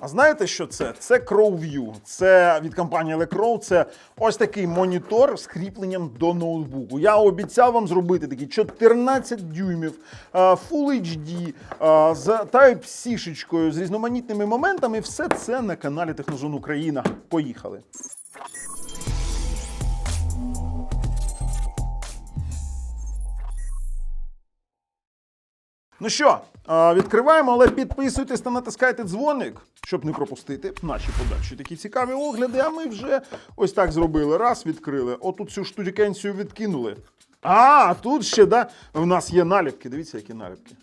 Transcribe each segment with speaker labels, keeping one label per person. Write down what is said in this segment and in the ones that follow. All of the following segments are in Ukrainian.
Speaker 1: А знаєте, що це? Це CrowView. Це від компанії Elecrow. Це ось такий монітор з кріпленням до ноутбуку. Я обіцяв вам зробити такий 14 дюймів, е, Full HD, е, з Type-C шечкою, з різноманітними моментами. Все це на каналі Технозон Україна. Поїхали. Ну що, відкриваємо, але підписуйтесь та натискайте дзвоник, щоб не пропустити наші подальші такі цікаві огляди. А ми вже ось так зробили. Раз відкрили. Отут цю штукенцію відкинули. А, тут ще, да, в нас є наліпки. Дивіться, які наліпки.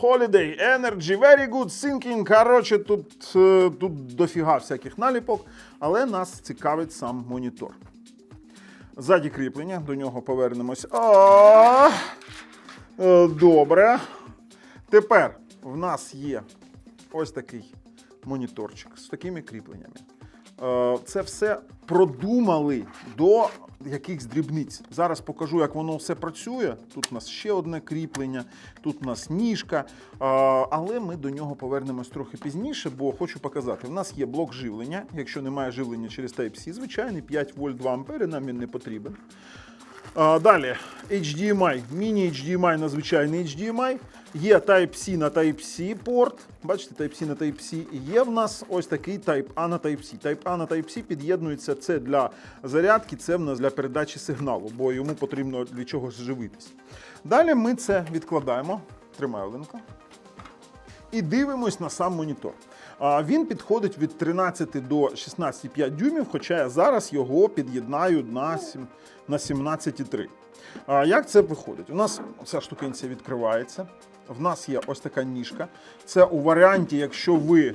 Speaker 1: Holiday, Energy, Very Good Thinking. Коротше, тут, е, тут дофіга всяких наліпок, але нас цікавить сам монітор. Ззаді кріплення, до нього повернемось. Е, добре. Тепер в нас є ось такий моніторчик з такими кріпленнями. Е, Це все продумали до якихось дрібниць. Зараз покажу, як воно все працює. Тут у нас ще одне кріплення, тут у нас ніжка. Е, Але ми до нього повернемось трохи пізніше, бо хочу показати. У нас є блок живлення. Якщо немає живлення через Type-C, звичайний 5 вольт 2 ампери, нам він не потрібен. Далі HDMI, міні-HDMI на звичайний HDMI. Є Type-C на Type-C порт. Бачите, Type-C на Type-C. Є в нас ось такий Type-A на Type-C. Type-A на Type-C під'єднується це для зарядки, це в нас для передачі сигналу, бо йому потрібно для чогось живитись. Далі ми це відкладаємо. Тримаю Оленка і дивимось на сам монітор. Він підходить від 13 до 16,5 дюймів, хоча я зараз його під'єднаю на 17,3. А, Як це виходить? У нас ця штукенція відкривається. В нас є ось така ніжка. Це у варіанті, якщо ви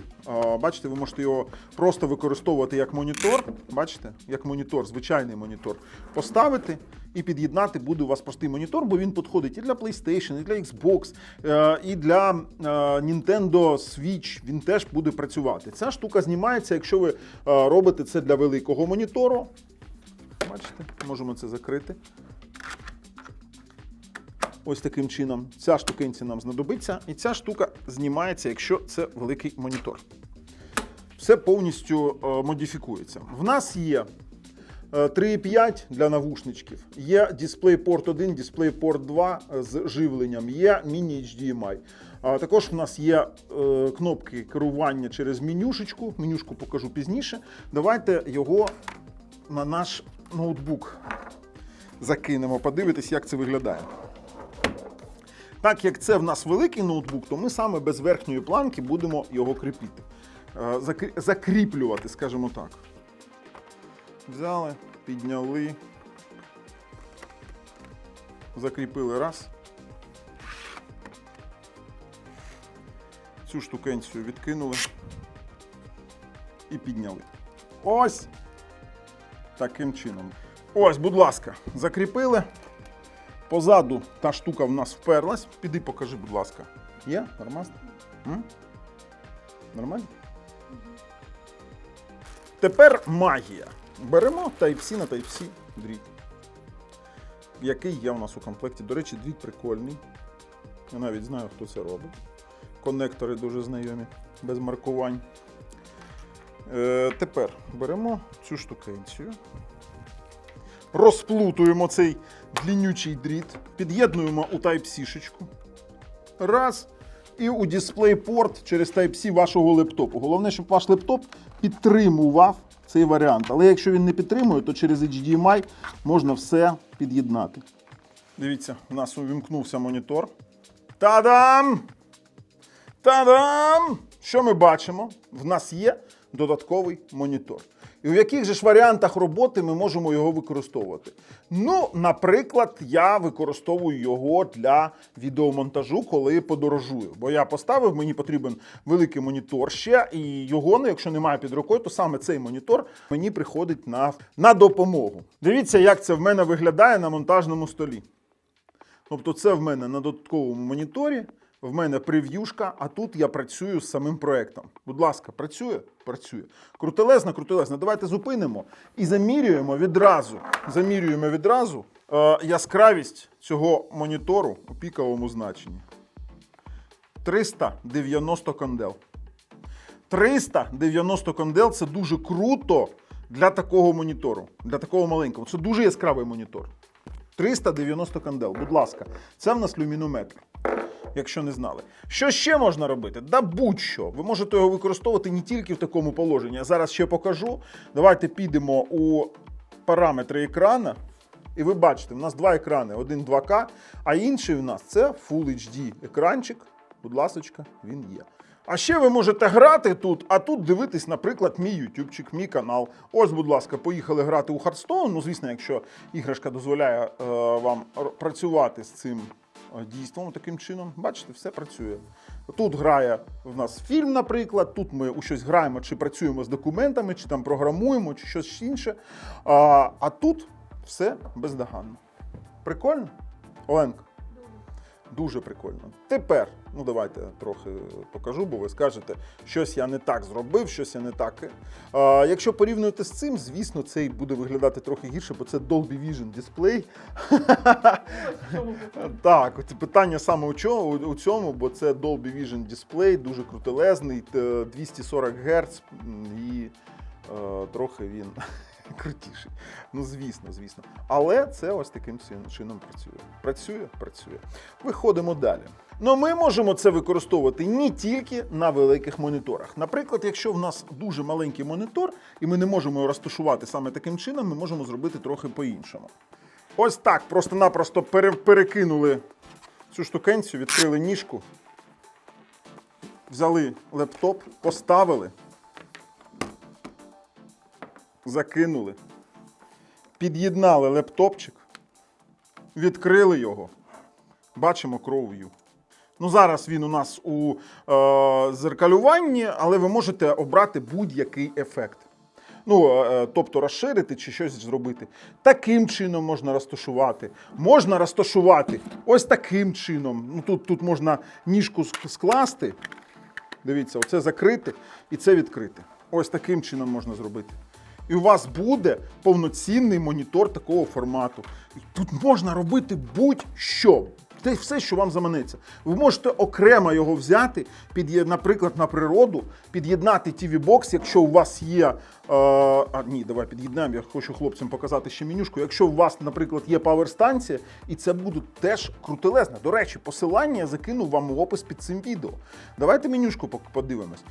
Speaker 1: бачите, ви можете його просто використовувати як монітор. Бачите, як монітор, звичайний монітор. Поставити і під'єднати буде у вас простий монітор, бо він підходить і для PlayStation, і для Xbox, е, і для е, Nintendo Switch. Він теж буде працювати. Ця штука знімається, якщо ви е, робите це для великого монітору. Бачите, можемо це закрити. Ось таким чином. Ця штукенця нам знадобиться, і ця штука знімається, якщо це великий монітор. Все повністю е, модифікується. В нас є е, 3,5 для навушничків, є DisplayPort 1, DisplayPort 2 з живленням, є міні-HDMI. Також в нас є е, кнопки керування через менюшечку. Менюшку покажу пізніше. Давайте його на наш ноутбук закинемо, подивитись, як це виглядає. Так як це в нас великий ноутбук, то ми саме без верхньої планки будемо його кріпити. Е, Закріплювати, скажімо так. Взяли, підняли, закріпили раз. Цю штукенцію відкинули і підняли. Ось таким чином. Ось, будь ласка, закріпили. Позаду та штука в нас вперлась. Піди покажи, будь ласка. Є? Нормально? М? Нормально? Тепер магія. Беремо Type-C на Type-C дріт. Який є у нас у комплекті. До речі, дріт прикольний. Я навіть знаю, хто це робить. Конектори дуже знайомі, без маркувань. Е, тепер беремо цю штукенцію розплутуємо цей длінючий дріт, під'єднуємо у Type-C-шечку. Раз. І у DisplayPort через Type-C вашого лептопу. Головне, щоб ваш лептоп підтримував цей варіант. Але якщо він не підтримує, то через HDMI можна все під'єднати. Дивіться, у нас увімкнувся монітор. Та-дам! Та-дам! Що ми бачимо? В нас є додатковий монітор. І в яких же ж варіантах роботи ми можемо його використовувати? Ну, наприклад, я використовую його для відеомонтажу, коли подорожую. Бо я поставив, мені потрібен великий монітор ще, і його, ну, якщо немає під рукою, то саме цей монітор мені приходить на, на допомогу. Дивіться, як це в мене виглядає на монтажному столі. Тобто, це в мене на додатковому моніторі, в мене прев'юшка, а тут я працюю з самим проектом. Будь ласка, працює? Працює. Крутелезно, крутелезно. Давайте зупинимо і замірюємо відразу. Замірюємо відразу е, яскравість цього монітору у піковому значенні. 390 кондел. 390 кандел це дуже круто для такого монітору, для такого маленького. Це дуже яскравий монітор. 390 кандел, будь ласка, це в нас люмінометр. Якщо не знали. Що ще можна робити? Да будь-що. Ви можете його використовувати не тільки в такому положенні. Я зараз ще покажу. Давайте підемо у параметри екрана. І ви бачите, у нас два екрани: один 2К, а інший у нас це Full HD екранчик. Будь ласочка, він є. А ще ви можете грати тут, а тут дивитись, наприклад, мій ютубчик, мій канал. Ось, будь ласка, поїхали грати у Hearthstone. Ну, звісно, якщо іграшка дозволяє е, вам працювати з цим дійством таким чином. Бачите, все працює. Тут грає в нас фільм, наприклад. Тут ми у щось граємо, чи працюємо з документами, чи там програмуємо, чи щось інше. А, а тут все бездоганно. Прикольно? Оленка? Дуже прикольно. Тепер, ну давайте трохи покажу, бо ви скажете, щось я не так зробив, щось я не так. А, якщо порівнювати з цим, звісно, цей буде виглядати трохи гірше, бо це Dolby Vision дисплей. Так, питання саме у цьому, бо це Dolby Vision дисплей, дуже крутелезний, 240 Гц і е, трохи він крутіший. Ну, звісно, звісно. Але це ось таким чином працює. Працює, працює. Виходимо далі. Ну, ми можемо це використовувати не тільки на великих моніторах. Наприклад, якщо в нас дуже маленький монітор, і ми не можемо розташувати саме таким чином, ми можемо зробити трохи по-іншому. Ось так, просто-напросто перекинули цю штукенцію, відкрили ніжку, взяли лептоп, поставили, закинули, під'єднали лептопчик, відкрили його. Бачимо кров'ю. Ну, зараз він у нас у е, зеркалюванні, але ви можете обрати будь-який ефект. Ну, е, тобто розширити чи щось зробити. Таким чином можна розташувати. Можна розташувати ось таким чином. Ну, тут, тут можна ніжку скласти. Дивіться, оце закрити і це відкрити. Ось таким чином можна зробити. І у вас буде повноцінний монітор такого формату. Тут можна робити будь-що. Те все, що вам заманеться. Ви можете окремо його взяти, під'є- наприклад, на природу, під'єднати tv бокс якщо у вас є. Е, а ні, давай під'єднаємо. Я хочу хлопцям показати ще менюшку. Якщо у вас, наприклад, є паверстанція, і це буде теж крутелезно. До речі, посилання я закинув вам в опис під цим відео. Давайте менюшку подивимось.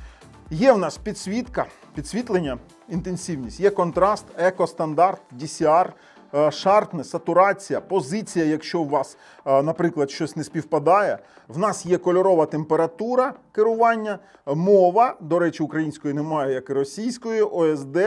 Speaker 1: Є в нас підсвітка, підсвітлення, інтенсивність, є контраст, екостандарт, DCR, е, шарпне, сатурація, позиція, якщо у вас, е, наприклад, щось не співпадає. В нас є кольорова температура керування, мова. До речі, української немає, як і російської, ОСД.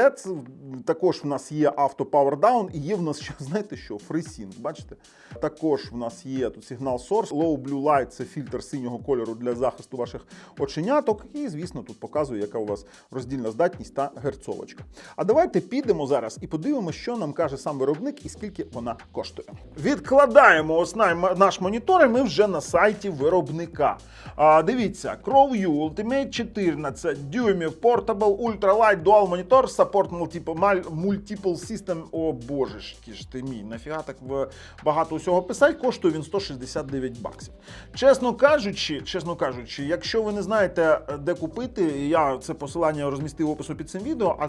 Speaker 1: Також в нас є авто Power Down і є в нас ще, знаєте що, FreeSync, бачите? Також в нас є тут сигнал Source, Low Blue Light це фільтр синього кольору для захисту ваших оченяток. І, звісно, тут показує, яка у вас роздільна здатність та герцовочка. А давайте підемо зараз і подивимося, що нам каже сам виробник і скільки вона коштує. Відкладаємо ось наш монітор, і ми вже на сайті виробника. А, дивіться, Crowview Ultimate 14 дюймів Portable Ultralight Dual Monitor Support Multiple, Multiple System. О боже ж ж ти мій, нафіга так багато усього писати, коштує він 169 баксів. Чесно кажучи, чесно кажучи, якщо ви не знаєте, де купити, я це посилання розмістив в опису під цим відео. А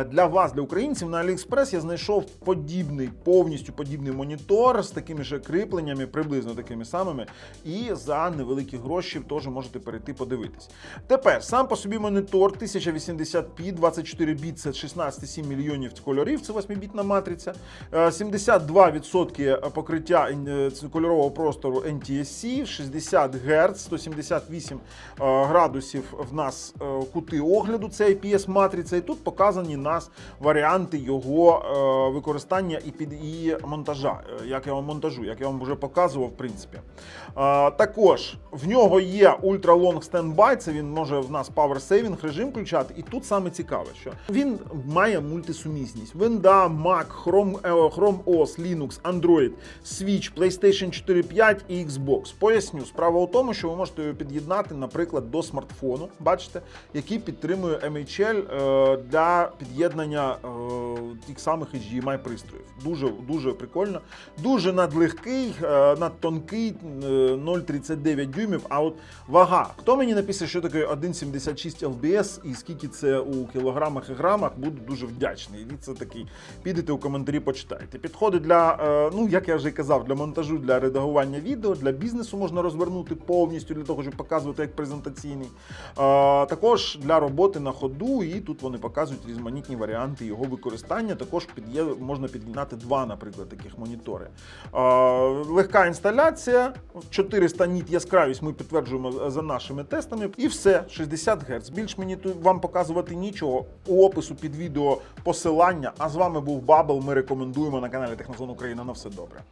Speaker 1: е, для вас, для українців, на AliExpress я знайшов подібний, повністю подібний монітор з такими ж кріпленнями, приблизно такими самими. І за невеликі гроші теж можете перейти подивитись. Тепер сам по собі монітор 1080p, 24 біт це 16,7 мільйонів кольорів, це 8-бітна матриця, Е, 72% покриття е, кольорового простору NTSC, 60 Гц, 178 е, градусів в нас е, кути огляду, це IPS матриця, і тут показані нас варіанти його е, використання і під і монтажа, е, як я вам монтажу, як я вам вже показував, в принципі. Е, Також в нього є Ultra Long Standby, це він може в нас Power Saving режим включати. І тут саме цікаве, що він має мультисумісність. Windows, Mac, Chrome, е, Chrome OS, Linux, Android, Switch, PlayStation 4, 5 і Xbox. Поясню, справа у тому, що ви можете його під'єднати, наприклад, до смартфону, бачите, який підтримує MHL е, для під'єднання е, тих самих HDMI пристроїв. Дуже дуже прикольно, дуже надлегкий, надтонкий, е, 0,39 дюймів. А от вага Хто мені напише, що таке 1,76 LBS і скільки це у кілограмах і грамах, буду дуже вдячний. І це такий. Підете у коментарі, почитайте. Підходить для, е, ну як я вже казав, для монтажу, для редагування відео, для бізнесу можна розвернути повністю для того, щоб показувати як презентаційний. Е, також для роботи на ходу, і тут вони показують різноманітні варіанти його використання. Також під є, можна під'єднати два, наприклад, таких монітори. Е, легка інсталяція, 400 ніт яскравість. Ми підтверджуємо за нашими тестами. І все, 60 Гц. Більш мені тут вам показувати нічого. У опису під відео посилання. А з вами був Бабл. Ми рекомендуємо на каналі Технозон Україна. На все добре.